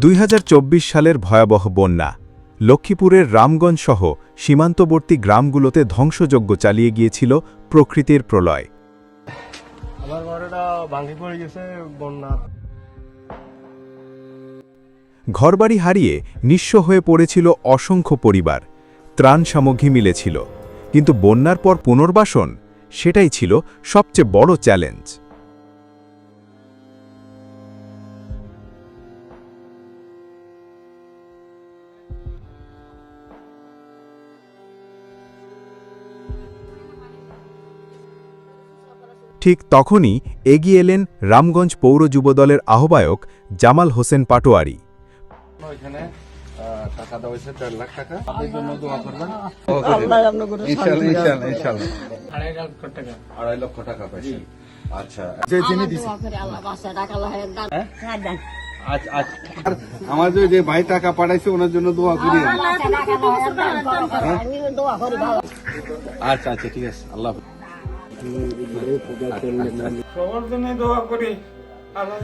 দুই হাজার চব্বিশ সালের ভয়াবহ বন্যা। লক্ষ্মীপুরের রামগঞ্জ সহ সীমান্তবর্তী গ্রামগুলোতে ধ্বংসযজ্ঞ চালিয়ে গিয়েছিল প্রকৃতির প্রলয়। ঘরবাড়ি হারিয়ে নিঃস্ব হয়ে পড়েছিল অসংখ্য পরিবার। ত্রাণ সামগ্রী মিলেছিল। কিন্তু বন্যার পর পুনর্বাসন সেটাই ছিল সবচেয়ে বড় চ্যালেঞ্জ। ঠিক তখনই এগিয়ে এলেন রামগঞ্জ পৌর যুবদলের আহ্বায়ক জামাল হোসেন পাটোয়ারি। এখানে টাকা দেওয়া হয়েছে দেড় লাখ টাকা। আপনার জন্য দোয়া করবেন। ইনশাল্লাহ ইনশাল্লাহ ইনশাল্লাহ আড়াই লক্ষ টাকা পাইছেন। আচ্ছা। যে যিনি আমার যে যে ভাই টাকা পাঠাইছে ওনার জন্য দোয়া করি আচ্ছা আচ্ছা ঠিক আছে। আল্লাহ।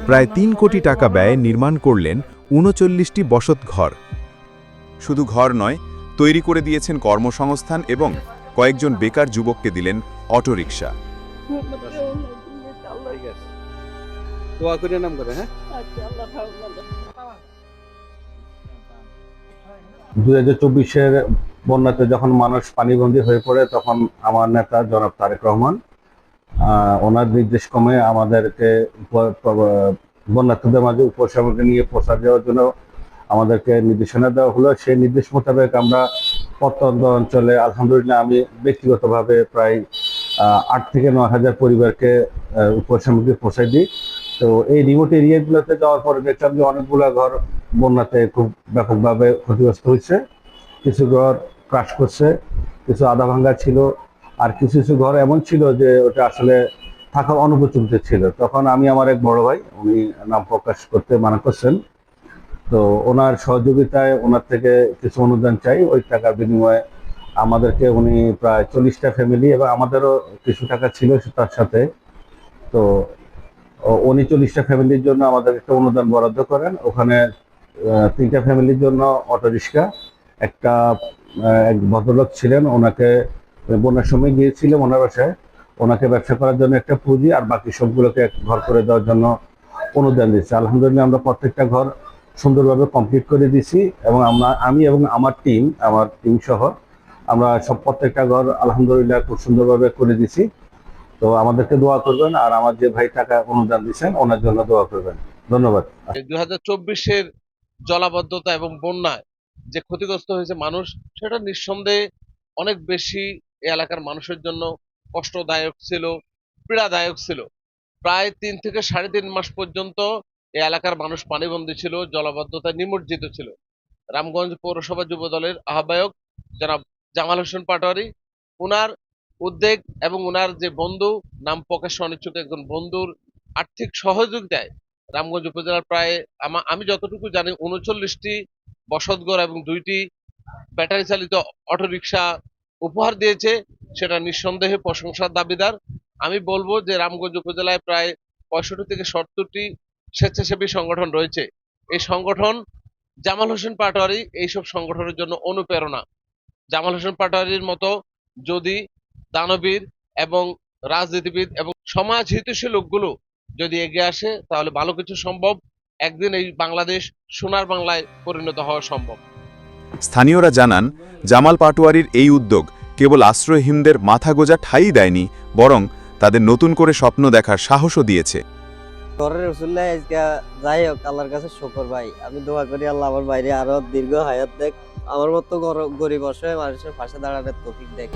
প্রায় তিন কোটি টাকা ব্যয়ে নির্মাণ করলেন উনচল্লিশটি বসত ঘর। শুধু ঘর নয় তৈরি করে দিয়েছেন কর্মসংস্থান এবং কয়েকজন বেকার যুবককে দিলেন অটোরিকশা। হ্যাঁ? দুই হাজার চব্বিশের বন্যাতে যখন মানুষ পানিবন্দী হয়ে পড়ে, তখন আমার নেতা জনাব তারেক রহমান ওনার নির্দেশ ক্রমে আমাদেরকে বন্যার্থীদের মাঝে উপসামগ্রী নিয়ে প্রচার দেওয়ার জন্য আমাদেরকে নির্দেশনা দেওয়া হলো। সেই নির্দেশ মোতাবেক আমরা প্রত্যন্ত অঞ্চলে, আলহামদুলিল্লাহ আমি ব্যক্তিগতভাবে প্রায় আট থেকে নয় হাজার পরিবারকে উপসামগ্রী পৌঁছাই দিই। তো এই রিমোট এরিয়াগুলোতে যাওয়ার পরে দেখলাম যে অনেকগুলো ঘর বন্যাতে খুব ব্যাপকভাবে ক্ষতিগ্রস্ত হয়েছে। কিছু ঘর ক্রাশ করছে, কিছু আধা ভাঙ্গা ছিল, আর কিছু কিছু ঘর এমন ছিল যে ওটা আসলে থাকার অনুপযুক্ত ছিল। তখন আমি আমার এক বড় ভাই, উনি নাম প্রকাশ করতে মানা করছেন। তো ওনার সহযোগিতায় ওনার থেকে কিছু অনুদান চাই, ওই টাকার বিনিময়ে আমাদেরকে উনি প্রায় চল্লিশটা ফ্যামিলি এবং আমাদেরও কিছু টাকা ছিল তার সাথে। তো উনি চল্লিশটা ফ্যামিলির জন্য আমাদের একটা অনুদান বরাদ্দ করেন। ওখানে তিনটা ফ্যামিলির জন্য অটো রিক্সা একটা এক ভদ্রলোক ছিলেন, ওনাকে বন্যার সময় গিয়েছিলাম ওনার বাসায়। ওনাকে ব্যবসা করার জন্য একটা পুঁজি আর বাকি সবগুলোকে ঘর করে দেওয়ার জন্য অনুদান দিচ্ছি আলহামদুলিল্লাহ, আমরা প্রত্যেকটা ঘর সুন্দরভাবে কমপ্লিট করে দিছি এবং আমরা, আমি এবং আমার টিম আমার টিম সহ আমরা সব প্রত্যেকটা ঘর আলহামদুলিল্লাহ খুব সুন্দরভাবে করে দিছি তো আমাদেরকে দোয়া করবেন আর আমার যে ভাই টাকা অনুদান দিচ্ছেন ওনার জন্য দোয়া করবেন। ধন্যবাদ। দুই হাজার চব্বিশের জলাবদ্ধতা এবং বন্যায় যে ক্ষতিগ্রস্ত হয়েছে মানুষ, সেটা নিঃসন্দেহে অনেক বেশি এলাকার মানুষের জন্য কষ্টদায়ক ছিল, পীড়াদায়ক ছিল। প্রায় তিন থেকে সাড়ে তিন মাস পর্যন্ত এই এলাকার মানুষ পানিবন্দী ছিল, জলাবদ্ধতায় নিমজ্জিত ছিল। রামগঞ্জ পৌরসভা যুব দলের আহ্বায়ক জনাব জামাল হোসেন পাটোয়ারি, উনার উদ্যোগ এবং ওনার যে বন্ধু, নাম প্রকাশ অনিচ্ছুক একজন বন্ধুর আর্থিক সহযোগিতায় রামগঞ্জ উপজেলার প্রায় আমি যতটুকু জানি, উনচল্লিশটি বসতঘর এবং দুইটি ব্যাটারি চালিত অটোরিকশা উপহার দিয়েছে, সেটা নিঃসন্দেহে প্রশংসার দাবিদার। আমি বলব যে রামগঞ্জ উপজেলায় প্রায় পঁয়ষট্টি থেকে সত্তরটি স্বেচ্ছাসেবী সংগঠন রয়েছে। এই সংগঠন জামাল হোসেন পাটোয়ারি এইসব সংগঠনের জন্য অনুপ্রেরণা। জামাল হোসেন পাটোয়ারির মতো যদি দানবীর এবং রাজনীতিবিদ এবং সমাজ হিতৈষী লোকগুলো যদি এগিয়ে আসে, তাহলে ভালো কিছু সম্ভব। একদিন এই বাংলাদেশ সোনার বাংলায় পরিণত হওয়া সম্ভব। স্থানীয়রা জানান জামাল পাটোয়ারির এই উদ্যোগ কেবল আশ্রয়হীনদের মাথা গোজা ঠাই দেয়নি বরং তাদের নতুন করে স্বপ্ন দেখার সাহসও দিয়েছে। ঘরের রসুল্লাহ আজকে যাই হোক আল্লাহর কাছে শুকর ভাই। আমি দোয়া করি আল্লাহ আমার বাইরে আরও দীর্ঘ হায়াত দেখ। আমার মতো গর- গরিব অসহায় মানুষের পাশে দাঁড়ানোর তৌফিক দেখ।